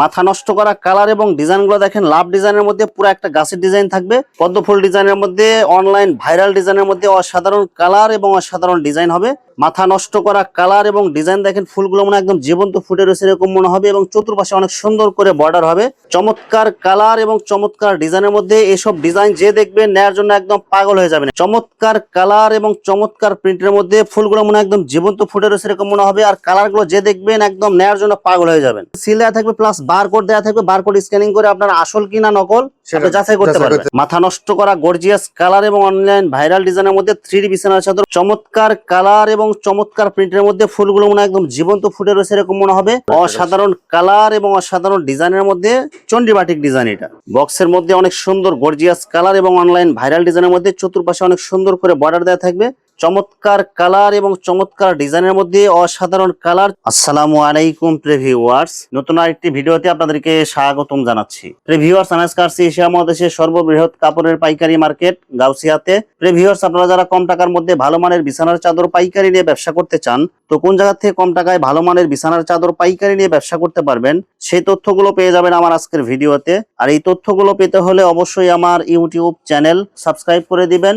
মাথা নষ্ট করা কালার এবং ডিজাইনগুলো দেখেন লাভ ডিজাইনের মধ্যে পুরো একটা গাছের ডিজাইন থাকবে। পদ্মফুল ডিজাইনের মধ্যে অনলাইন ভাইরাল ডিজাইনের মধ্যে অসাধারণ কালার এবং অসাধারণ ডিজাইন হবে। মাথা নষ্ট করা কালার এবং ডিজাইন দেখেন, ফুলগুলো মনে একদম জীবন্ত ফুটে রয়েছে, এরকম মনে হবে এবং চতুর্পাশে অনেক সুন্দর করে বর্ডার হবে। চমৎকার কালার এবং চমৎকার ডিজাইনের মধ্যে এসব ডিজাইন যে দেখবে, নেয়ার জন্য একদম পাগল হয়ে যাবে চমৎকার কালার এবং চমৎকার প্রিন্টের মধ্যে ফুলগুলো মনে একদম জীবন্ত ফুটে রয়েছে, এরকম মনে হবে। আর কালারগুলো যে দেখবেন, একদম নেয়ার জন্য পাগল হয়ে যাবেন। সিল থাকবে প্লাস বারকোড দেওয়া থাকবে বারকোড স্ক্যানিং করে আপনার আসল কিনা নকল সেটা যাচাই করতে পারবেন। মাথা নষ্ট করা গর্জিয়াস কালার এবং অনলাইন ভাইরাল ডিজাইনের মধ্যে থ্রি ডি বিছানার চাদর চমৎকার কালার এবং চমৎকার প্রিন্টের মধ্যে ফুলগুলো মনে হয় একদম জীবন্ত ফুটে রয়েছে এরকম মনে হবে। অসাধারণ কালার এবং অসাধারণ ডিজাইনের মধ্যে চন্ডিবাটিক ডিজাইন এটা। বক্সের মধ্যে অনেক সুন্দর গর্জিয়াস কালার এবং অনলাইন ভাইরাল ডিজাইনের মধ্যে চতুর্পাশে অনেক সুন্দর করে বর্ডার দেওয়া থাকবে। চমৎকার কালার এবং চমৎকার ডিজাইনের মধ্যে অসাধারণ কালার। আসসালামু আলাইকুম, প্রিভিউয়ার্স। নতুন আরেকটি ভিডিওতে আপনাদেরকে স্বাগতম জানাচ্ছি। প্রিভিউয়ার্স আমি আজকে এশিয়া মহাদেশের সর্ববৃহৎ কাপড়ের পাইকারি মার্কেট গাউসিয়াতে। প্রিভিউয়ার্স, আপনারা যারা কম টাকার মধ্যে ভালো মানের বিছানার চাদর পাইকারি নিয়ে ব্যবসা করতে চান, তো কোন জায়গা থেকে কম টাকায় ভালো মানের বিছানার চাদর পাইকারি নিয়ে ব্যবসা করতে পারবেন, সেই তথ্যগুলো পেয়ে যাবেন আমার আজকের ভিডিওতে। আর এই তথ্যগুলো পেতে হলে অবশ্যই আমার ইউটিউব চ্যানেল সাবস্ক্রাইব করে দিবেন।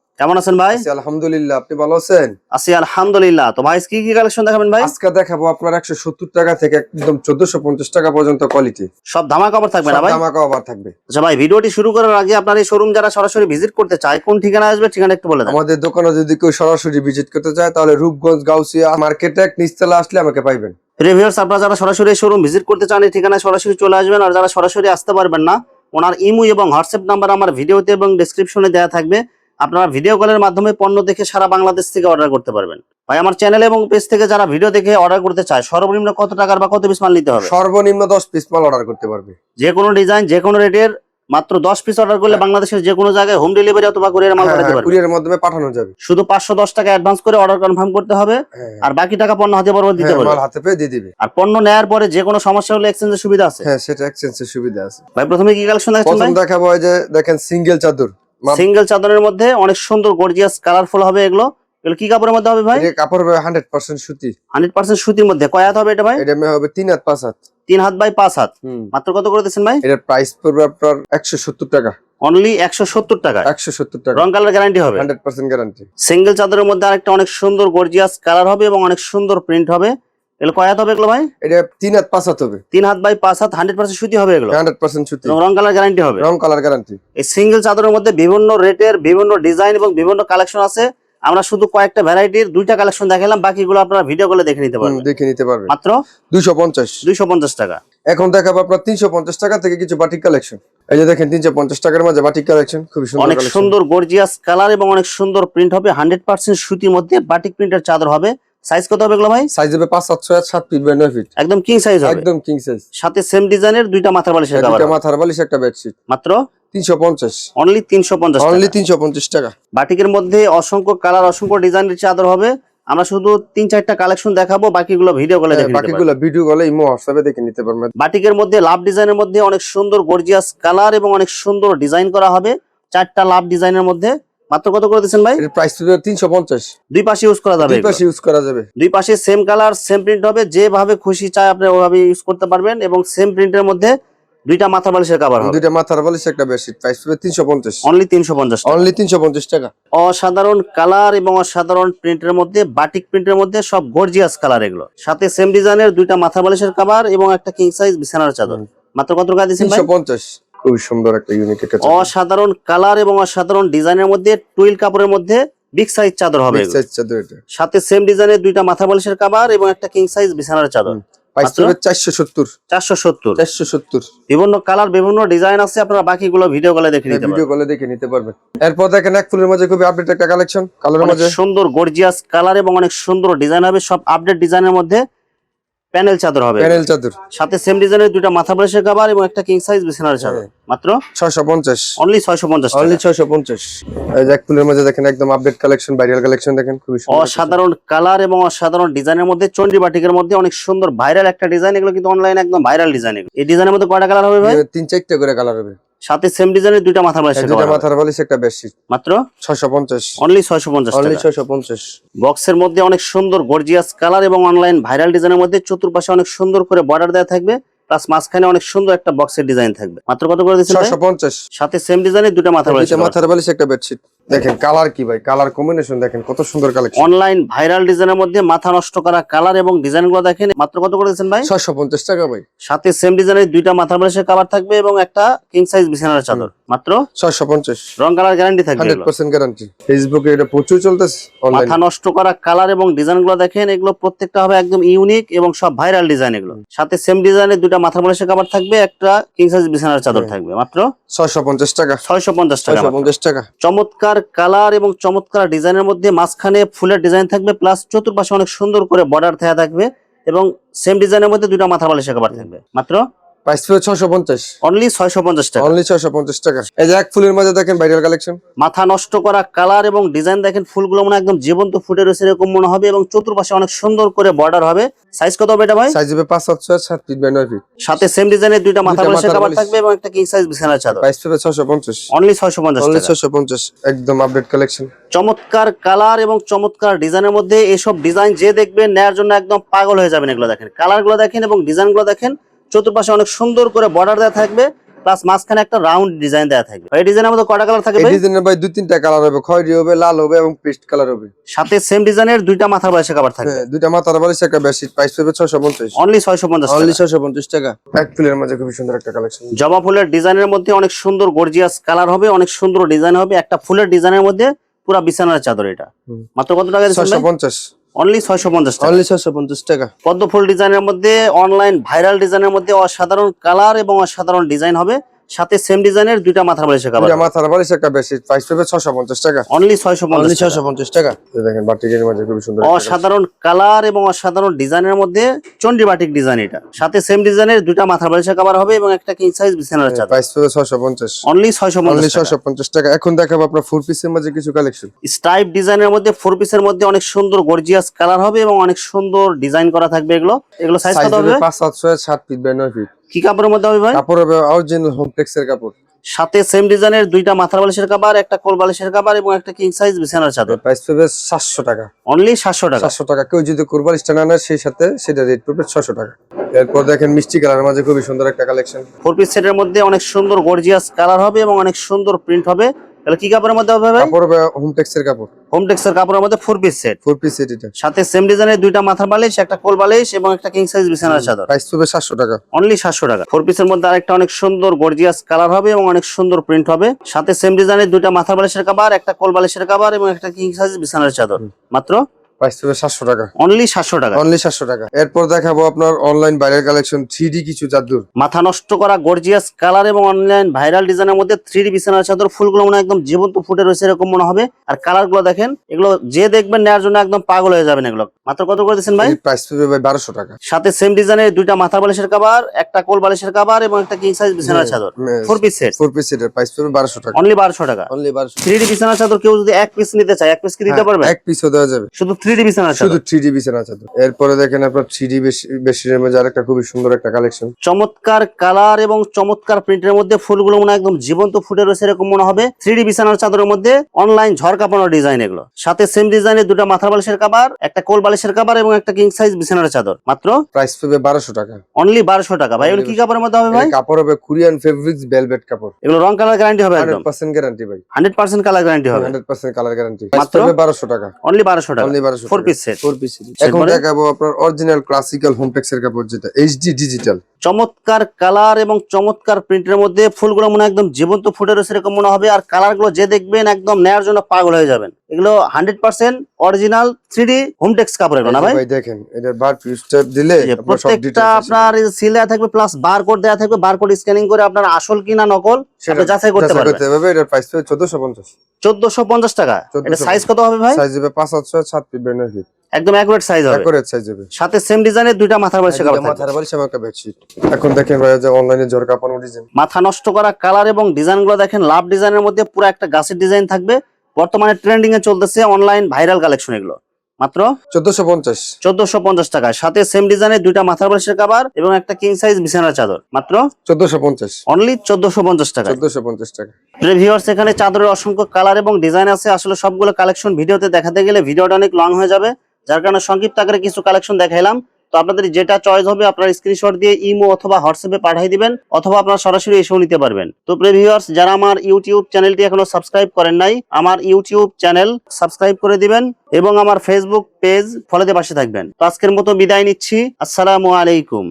কেমন আছেন ভাই? আলহামদুলিল্লাহ আপনি ভালো আছেন? আছি আলহামদুলিল্লাহ। তো ভাই কি কি কালেকশন দেখাবেন ভাই? আজকে দেখাবো আপনার একশো সত্তর টাকা থেকে একদম চোদ্দশো পঞ্চাশ টাকা পর্যন্ত কোয়ালিটি সব ধামা কাপড় থাকবে না ভাই? জামা আবার থাকবে। আচ্ছা ভাই ভিডিওটি শুরু করার আগে আপনার এই শোরুম যারা সরাসরি ভিজিট করতে চায় কোন ঠিকানা আসবে ঠিকানা একটু বলে দেন। আমাদের দোকানে যদি কেউ সরাসরি ভিজিট করতে চায় তাহলে রূপগঞ্জ গাউসিয়া মার্কেটে নিচতলা আসলে আমাকে পাইবেন। রিভিউয়ার্স আপনারা যারা সরাসরি শোরুম ভিজিট করতে চান এই ঠিকানায় সরাসরি চলে আসবেন আর যারা সরাসরি আসতে পারবেন না ওনার ইমো এবং হোয়াটসঅ্যাপ নাম্বার আমার ভিডিওতে এবং ডেসক্রিপশনে দেওয়া থাকবে। আপনারা ভিডিও কলের মাধ্যমে পণ্য দেখে সারা বাংলাদেশ থেকে অর্ডার করতে পারবেন। ভাই আমার চ্যানেল এবং পেজ থেকে যারা ভিডিও দেখে অর্ডার করতে চায় সর্বনিম্ন কত টাকার বা কত পিস মাল নিতে হবে? সর্বনিম্ন দশ পিস মাল অর্ডার করতে পারবে। যে কোনো ডিজাইন যে কোনো রেটের মাত্র দশ পিস অর্ডার করলে বাংলাদেশের যে কোনো জায়গায় হোম ডেলিভারি অথবা কুরিয়ার মাল পাঠাতে পারবে। কুরিয়ারের মাধ্যমে পাঠানো যাবে। শুধু পাঁচশো দশ টাকা অ্যাডভান্স করে অর্ডার কনফার্ম করতে হবে হ্যাঁ, আর বাকি টাকা পণ্য হাতে পরবর্তী দিতে হ্যাঁ, পারবে মাল হাতে পেয়ে দিয়ে দিবে। আর পণ্য নেয়ার পরে যে কোনো সমস্যা হলে এক্সচেঞ্জের সুবিধা আছে। হ্যাঁ সেটা এক্সচেঞ্জের সুবিধা আছে। ভাই প্রথমে কি কালেকশন দেখাচ্ছেন প্রথম দেখাবো এই যে দেখেন সিঙ্গেল চাদর। সিঙ্গেল চাদরের মধ্যে অনেক সুন্দর গর্জিয়াস কালারফুল হবে এগুলো। এগুলো কি কাপড়ের মধ্যে হবে ভাই? কাপড় হবে হান্ড্রেড পার্সেন্ট সুতি। হান্ড্রেড পার্সেন্ট সুতির মধ্যে। কয় হাত হবে এটা ভাই? এটা হবে তিন হাত পাঁচ হাত। তিন হাত বাই পাঁচ হাত। হুম। মাত্র কত করে দিচ্ছেন ভাই? এটার প্রাইস পড়বে আপনার একশো সত্তর টাকা। অনলি একশো সত্তর টাকা একশো সত্তর টাকা। রং কালার গ্যারান্টি হবে? হান্ড্রেড পার্সেন্ট গ্যারান্টি সিঙ্গেল চাদরের মধ্যে আরেকটা অনেক সুন্দর গর্জিয়াস কালার হবে এবং অনেক সুন্দর প্রিন্ট হবে। এগুলো কয় হাত হবে এগুলো ভাই? এটা তিন হাত পাঁচ হাত হবে। তিন হাত বাই পাঁচ হাত হান্ড্রেড পার্সেন্ট সুতি হবে এগুলো? হান্ড্রেড পার্সেন্ট সুতি। রং কালার গ্যারান্টি হবে? রং কালার গ্যারান্টি এই সিঙ্গেল চাদরের মধ্যে বিভিন্ন রেটের বিভিন্ন ডিজাইন এবং বিভিন্ন কালেকশন আছে। আমরা শুধু কয়েকটা ভ্যারাইটির দুইটা কালেকশন দেখালাম বাকিগুলো আপনারা ভিডিও করে দেখে নিতে পারবেন। দেখে নিতে পারবেন। মাত্র? দুইশো পঞ্চাশ। দুইশো পঞ্চাশ টাকা। এখন দেখাবো আপনার তিনশো পঞ্চাশ টাকা থেকে কিছু বাটিক কালেকশন এই যে দেখেন তিনশো পঞ্চাশ টাকার মাঝে বাটিক কালেকশন খুবই সুন্দর অনেক সুন্দর গর্জিয়াস কালার এবং অনেক সুন্দর প্রিন্ট হবে। হান্ড্রেড পার্সেন্ট সুতির মধ্যে বাটিক প্রিন্টের চাদর হবে। সাইজ কত হবে এগুলো ভাই? সাইজ হবে পাঁচ সাত ছয় সাত ফিট বাই ফিট একদম কিং সাইজ হবে। একদম কিং সাইজ সাথে সেম ডিজাইনের দুইটা মাথার বালিশের দুটা কাভার মাথার বালিশ একটা বেডশিট মাত্র? তিনশো পঞ্চাশ। অনলি তিনশো পঞ্চাশ অনলি তিনশো পঞ্চাশ টাকা। বাটিকের মধ্যে অসংখ্য কালার অসংখ্য ডিজাইনের চাদর হবে। আমরা শুধু তিন চারটা কালেকশন দেখাবো বাকিগুলো ভিডিও কলে দেখে বাকিগুলো ভিডিও কলে ইমো হোয়াটসঅ্যাপে দেখে নিতে পারবেন। বাটিকের মধ্যে লাভ ডিজাইনের মধ্যে অনেক সুন্দর গর্জিয়াস কালার এবং অনেক সুন্দর ডিজাইন করা হবে। চারটা লাভ ডিজাইনের মধ্যে। মাত্র কত করে দিচ্ছেন ভাই? এর প্রাইস তিনশো পঞ্চাশ। দুই পাশে ইউজ করা যাবে দুই পাশে ইউজ করা যাবে। দুই পাশে সেম কালার সেম প্রিন্ট হবে যেভাবে খুশি চাই আপনি ওভাবে ইউজ করতে পারবেন এবং সেম প্রিন্টের মধ্যে দুইটা মাথা বালিশের কাভার হবে। দুইটা মাথার বালিশ একটা বেডশিট প্রাইস হবে তিনশো পঞ্চাশ। অনলি তিনশো পঞ্চাশ অনলি তিনশো পঞ্চাশ টাকা। অসাধারণ কালার এবং অসাধারণ প্রিন্টের মধ্যে বাটিক প্রিন্টের মধ্যে সব গর্জিয়াস কালার এগুলো। সাথে সেম ডিজাইনের দুইটা মাথা বালিশের কভার এবং একটা কিং সাইজ বিছানার চাদর। মাত্র কত টাকা তিনশো পঞ্চাশ। খুবই সুন্দর একটা ইউনিক একটা। অসাধারণ কালার এবং অসাধারণ ডিজাইনের মধ্যে টুইল কাপড়ের মধ্যে বিগ সাইজ চাদর হবে। এগুলো। চাদর এটা। সাথে সেম ডিজাইনের দুইটা মাথা বালিশের কাভার এবং একটা কিং সাইজ বিছানার চাদর। বিভিন্ন কালার বিভিন্ন ডিজাইন আছে আপনারা বাকিগুলো ভিডিও কলে দেখে নিতে ভিডিও কলে দেখে নিতে পারবেন। এরপর দেখেন এক ফুলের মাঝে খুবই আপডেট একটা কালেকশন কালারের মাঝে। সুন্দর গর্জিয়াস কালার এবং অনেক সুন্দর ডিজাইন হবে। সব আপডেট ডিজাইনের মধ্যে প্যানেল চাদর হবে। প্যানেল চাদর। সাথে সেম ডিজাইনের দুইটা মাথা ব্রাশের কভার এবং একটা কিং সাইজ বিছানার চাদর। মাত্র? ছয়শো পঞ্চাশ। অনলি ছয়শো পঞ্চাশ অনলি ছয়শো পঞ্চাশ। এই যে এক ফুলের মধ্যে দেখেন একদম আপডেট কালেকশন ভাইরাল কালেকশন দেখেন খুবই সুন্দর অসাধারণ কালার এবং অসাধারণ ডিজাইনের মধ্যে চন্ডি বাটিকের মধ্যে অনেক সুন্দর ভাইরাল একটা ডিজাইন এগুলো কিন্তু অনলাইন একদম ভাইরাল ডিজাইন এই ডিজাইনের মধ্যে কয়টা কালার হবে ভাই? তিন চারটা করে কালার হবে। সাথে সেম ডিজাইনের দুইটা মাথা ব্রাশের দুইটা কভার মাথার বালিশ একটা বেশি। মাত্র? ছয়শো পঞ্চাশ। অনলি ছয়শো পঞ্চাশ অনলি টাকা। ছয়শো পঞ্চাশ। বক্সের মধ্যে অনেক সুন্দর গর্জিয়াস কালার এবং অনলাইন ভাইরাল ডিজাইনের মধ্যে চতুর্পাশে অনেক সুন্দর করে বর্ডার দেওয়া থাকবে প্লাস মাঝখানে অনেক সুন্দর একটা বক্সের ডিজাইন থাকবে। মাত্র কত করে দিচ্ছেন ভাই? ছয়শো পঞ্চাশ। সাথে সেম ডিজাইনের দুটো মাথা দুইটা মাথার বালিশ একটা বেডশিট দেখেন কালার কি ভাই? কালার কম্বিনেশন দেখেন কত সুন্দর কালেকশন অনলাইন ভাইরাল ডিজাইনের মধ্যে মাথা নষ্ট করা কালার এবং ডিজাইনগুলো দেখেন মাত্র কত করে দিচ্ছেন ভাই? ছয়শো পঞ্চাশ টাকা ভাই। সাথে সেম ডিজাইনের দুইটা মাথা ব্রাশের কাভার থাকবে এবং একটা কিং সাইজ বিছানার চাদর। মাত্র? ছয়শো পঞ্চাশ। রং কালার গ্যারান্টি থাকবে হান্ড্রেড এগুলো। পার্সেন্ট গ্যারান্টি ফেসবুকে এটা প্রচুর চলতেছে অনলাইন মাথা নষ্ট করা কালার এবং ডিজাইনগুলো দেখেন এগুলো প্রত্যেকটা হবে একদম ইউনিক এবং সব ভাইরাল ডিজাইন এগুলো। সাথে সেম ডিজাইনের দুইটা মাথা ব্রাশের কাভার থাকবে একটা কিং সাইজ বিছানার চাদর থাকবে। মাত্র? ছয়শো পঞ্চাশ টাকা। ছয়শো পঞ্চাশ টাকা ছয়শো মাত্র। পঞ্চাশ টাকা। চমৎকার কালার এবং চমৎকার ডিজাইনের মধ্যে মাঝখানে ফুলের ডিজাইন থাকবে, প্লাস চতুর্পাশে অনেক সুন্দর করে বর্ডার থাকবে এবং সেম ডিজাইনের মধ্যে দুটা মাথা বালিশ একেবারে থাকবে। মাত্র প্রাইস অনলি টাকা। অনলি ছয়শো পঞ্চাশ টাকা। এই যে এক ফুলের দেখেন ভাইরাল কালেকশন মাথা নষ্ট করা কালার এবং ডিজাইন দেখেন ফুলগুলো মনে একদম জীবন্ত ফুটে রয়েছে এরকম মনে হবে এবং চতুর্পাশে অনেক সুন্দর করে বর্ডার হবে। সাইজ কত হবে এটা ভাই? সাইজ হবে পাঁচ সাত ছয় সাত ফিট বাই নয় ফিট সাথে সেম ডিজাইনের দুইটা মাথা বালিশের মাথার থাকবে এবং একটা কিং সাইজ বিছানার চাদর। প্রাইস অনলি একদম আপডেট কালেকশন চমৎকার কালার এবং চমৎকার ডিজাইনের মধ্যে এসব ডিজাইন যে দেখবেন নেয়ার জন্য একদম পাগল হয়ে যাবেন এগুলো দেখেন। কালারগুলো দেখেন এবং ডিজাইনগুলো দেখেন। চতুর্পাশে অনেক সুন্দর করে বর্ডার দেওয়া থাকবে প্লাস মাঝখানে একটা রাউন্ড ডিজাইন দেওয়া থাকবে। এই ডিজাইনের মধ্যে কটা কালার থাকবে এই? ডিজাইনের ভাই দুই তিনটা কালার হবে খয়েরি হবে লাল হবে এবং পেস্ট কালার হবে। সাথে সেম ডিজাইনের দুইটা মাথা বয়সে কাভার থাকবে। হ্যাঁ দুইটা মাথার বালিশ একটা বেডশিট প্রাইস ছয়শো পঞ্চাশ। অনলি ছয়শো পঞ্চাশ অনলি ছয়শো পঞ্চাশ টাকা। এক ফুলের মাঝে খুবই সুন্দর একটা কালেকশন জবা ফুলের ডিজাইনের মধ্যে অনেক সুন্দর গর্জিয়াস কালার হবে অনেক সুন্দর ডিজাইন হবে। একটা ফুলের ডিজাইনের মধ্যে পুরো বিছানার চাদর এটা। মাত্র কত টাকা ছয়শো পঞ্চাশ। অনলি ছয়শো পঞ্চাশ টাকা। অনলি ছয়শো পঞ্চাশ টাকা। পদ্মফুল ডিজাইনের মধ্যে অনলাইন ভাইরাল ডিজাইনের মধ্যে অসাধারণ কালার এবং অসাধারণ ডিজাইন হবে। সাথে সেম ডিজাইনের দুইটা মাথা বালিশের কাভার দুইটা মাথার বালিশ একটা বেডশিট প্রাইস ছয়শো পঞ্চাশ টাকা। অনলি ছয়শো অনলি পঞ্চাশ ছয়শো পঞ্চাশ টাকা। এই দেখেন বাটিকের মাঝে খুবই সুন্দর অসাধারণ কালার এবং অসাধারণ ডিজাইনের মধ্যে চন্ডি বাটিক ডিজাইন এটা। সাথে সেম ডিজাইনের দুইটা মাথা বালিশের কাভার হবে এবং একটা কিং সাইজ বিছানার চাদর। প্রাইস ছয়শো পঞ্চাশ। অনলি ছয়শো অনলি পঞ্চাশ ছয়শো পঞ্চাশ টাকা। এখন দেখাবো আপনার ফুল পিসের মাঝে কিছু কালেকশন স্ট্রাইপ ডিজাইনের মধ্যে ফোর পিসের মধ্যে অনেক সুন্দর গর্জিয়াস কালার হবে এবং অনেক সুন্দর ডিজাইন করা থাকবে এগুলো। এগুলো সাইজ কত হবে? হবে পাঁচ সাত ছয় সাত ফিট বাই নয় ফিট কি কাপড়ের মধ্যে হবে ভাই? কাপড় হবে অরিজিনাল এর কাপড়। সাথে সেম ডিজাইনের দুইটা মাথার বালিশের কাবার একটা কোল বালিশের কাবার এবং একটা কিং সাইজ বিছানার চাদর। প্রাইস হবে 700 টাকা। অনলি সাতশো টাকা? সাতশো টাকা। কেউ যদি কোরবাল স্ট্যান্ড নেয় সেই সাথে সেটা রেট পড়বে 600 টাকা। এরপর দেখেন মিষ্টি কালার মাঝে খুবই সুন্দর একটা কালেকশন ফোর পিস সেটের মধ্যে অনেক সুন্দর গর্জিয়াস কালার হবে এবং অনেক সুন্দর প্রিন্ট হবে। তাহলে কি কাপড়ের মধ্যে হবে ভাই? কাপড় হোম টেক্সের কাপড়। হোম টেক্সের কাপড়ের মধ্যে four piece set four piece set এটা। সাথে সেম ডিজাইনের দুইটা মাথার বালিশ একটা কোল বালিশ এবং একটা কিং সাইজ বিছানার চাদর। প্রাইস হবে 700 টাকা। অনলি সাতশো টাকা। ফোর পিসের মধ্যে আরেকটা অনেক সুন্দর গর্জিয়াস কালার হবে এবং অনেক সুন্দর প্রিন্ট হবে। সাথে সেম ডিজাইনের দুইটা মাথার বালিশের কাবার একটা কোল বালিশের কাভার এবং একটা কিং সাইজ বিছানার চাদর। মাত্র প্রাইস টাকা। অনলি সাতশো টাকা। অনলি সাতশো টাকা। এরপর দেখাবো আপনার অনলাইন কালেকশন থ্রি কিছু মাথা নষ্ট করা গর্জিয়াস কালার এবং অনলাইন ভাইরাল ডিজাইনের মধ্যে বিছানার চাদর ফুলগুলো মনে একদম জীবন্ত ফুটে রয়েছে এরকম মনে হবে। আর কালারগুলো দেখেন এগুলো যে দেখবেন নেওয়ার জন্য একদম পাগল হয়ে যাবেন এগুলো। মাত্র কত করে দিচ্ছেন ভাই? প্রাইস পড়বে ভাই বারোশো টাকা। সাথে সেম ডিজাইনের দুইটা মাথা বালিশের কাবার একটা কোল বালিশের কাবার এবং একটা কিং সাইজ বিছানার চাদর। Four piece set four piece সেটের প্রাইস পড়বে বারোশো টাকা। অনলি বারোশো টাকা। অনলি বিছানার চাদর কেউ যদি এক পিস নিতে চায় এক পিস কি দিতে পারবে? এক পিসও দেওয়া যাবে। শুধু থ্রি ডি বিছানার শুধু চাদর থ্রি ডি বিছানা চাদর এরপরে দেখেন আপনার থ্রি ডি বেশির মধ্যে আরেকটা খুবই সুন্দর একটা কালেকশন চমৎকার কালার এবং চমৎকার প্রিন্টের মধ্যে ফুলগুলো মনে একদম জীবন্ত ফুটে রয়েছে এরকম মনে হবে। থ্রি বিছানার চাদরের মধ্যে অনলাইন ঝড় কাঁপানো ডিজাইন এগুলো। সাথে সেম ডিজাইনের দুটো মাথার বালিশের কাবার একটা কোল বালিশের কাবার এবং একটা কিং সাইজ বিছানার চাদর। মাত্র প্রাইস পড়বে বারোশো টাকা। অনলি বারোশো টাকা। ভাই এগুলো কি কাপড়ের মধ্যে হবে ভাই? কাপড় হবে কোরিয়ান ফেব্রিক্স ভেলভেট কাপড়। এগুলো রং কালার গ্যারান্টি হবে একদম। গ্যারান্টি ভাই। হান্ড্রেড পার্সেন্ট কালার গ্যারান্টি হবে। কালার গ্যারান্টি মাত্র? পড়বে বারোশো টাকা। অনলি বারোশো টাকা। অনলি বারোশো four piece set four piece set এখন দেখাবো আপনার অরিজিনাল ক্লাসিক্যাল হোমটেক্স এর কাপড় যেটা এইচডি ডিজিটাল চমৎকার কালার এবং চমৎকার প্রিন্টের মধ্যে ফুলগুলো মনে একদম জীবন্ত ফুটে রয়েছে এরকম মনে হবে। আর কালারগুলো যে দেখবেন একদম নেয়ার জন্য পাগল হয়ে যাবেন। এগুলো hundred percent original three home tex কাপড় এগুলো না ভাই? দেখেন বার স্টেপ দিলে প্রত্যেকটা আপনার সিল দেওয়া থাকবে প্লাস বারকোড দেওয়া থাকবে বারকোড স্ক্যানিং করে আপনার আসল কিনা নকল সেটা যাচাই করতে পারবেন। এটার প্রাইস হবে চোদ্দশো পঞ্চাশ। চোদ্দশো পঞ্চাশ টাকা। এটা সাইজ কত হবে ভাই? সাইজ হবে পাঁচ সাত ছয় সাত ফিট বাই নয় ফিট একদম অ্যাকুরেট সাইজ হবে। অ্যাকুরেট সাইজ হবে। সাথে সেম ডিজাইনের দুইটা মাথার কাভার থাকবে। মাথার বালিশ এবং একটা বেডশিট এখন দেখেন যে অনলাইনে কাঁপানো ডিজাইন মাথা নষ্ট করা কালার এবং ডিজাইনগুলো দেখেন লাভ ডিজাইনের মধ্যে পুরো একটা গাছের ডিজাইন থাকবে। বর্তমানে ট্রেন্ডিং এ চলতেছে অনলাইন ভাইরাল কালেকশন এগুলো। মাত্র চোদ্দশো পঞ্চাশ। চোদ্দশো পঞ্চাশ টাকায়। সাথে সেম ডিজাইনের দুইটা মাথার বালিশের এবং একটা কিং সাইজ বিছানার চাদর। মাত্র চোদ্দশো পঞ্চাশ। অনলি চোদ্দশো পঞ্চাশ টাকা চোদ্দশো পঞ্চাশ টাকা। ভিউয়ার্স এখানে চাদরের অসংখ্য কালার এবং ডিজাইন আছে। আসলে সবগুলো কালেকশন ভিডিওতে দেখাতে গেলে ভিডিওটা অনেক লং হয়ে যাবে। যার কারণে সংক্ষিপ্ত আকারে কিছু কালেকশন দেখাইলাম। তো আপনাদের যেটা চয়েস হবে, আপনার স্ক্রিনশট দিয়ে ইমো অথবা হোয়াটসঅ্যাপে পাঠিয়ে দিবেন, অথবা আপনারা সরাসরি এসেও নিতে পারবেন। তো ভিউয়ার্স যারা আমার ইউটিউব চ্যানেলটি এখনও সাবস্ক্রাইব করেন নাই, আমার ইউটিউব চ্যানেল সাবস্ক্রাইব করে দিবেন এবং আমার ফেসবুক পেজ ফলোতে পাশে থাকবেন। তো আজকের মতো বিদায় নিচ্ছি। আসসালামু আলাইকুম।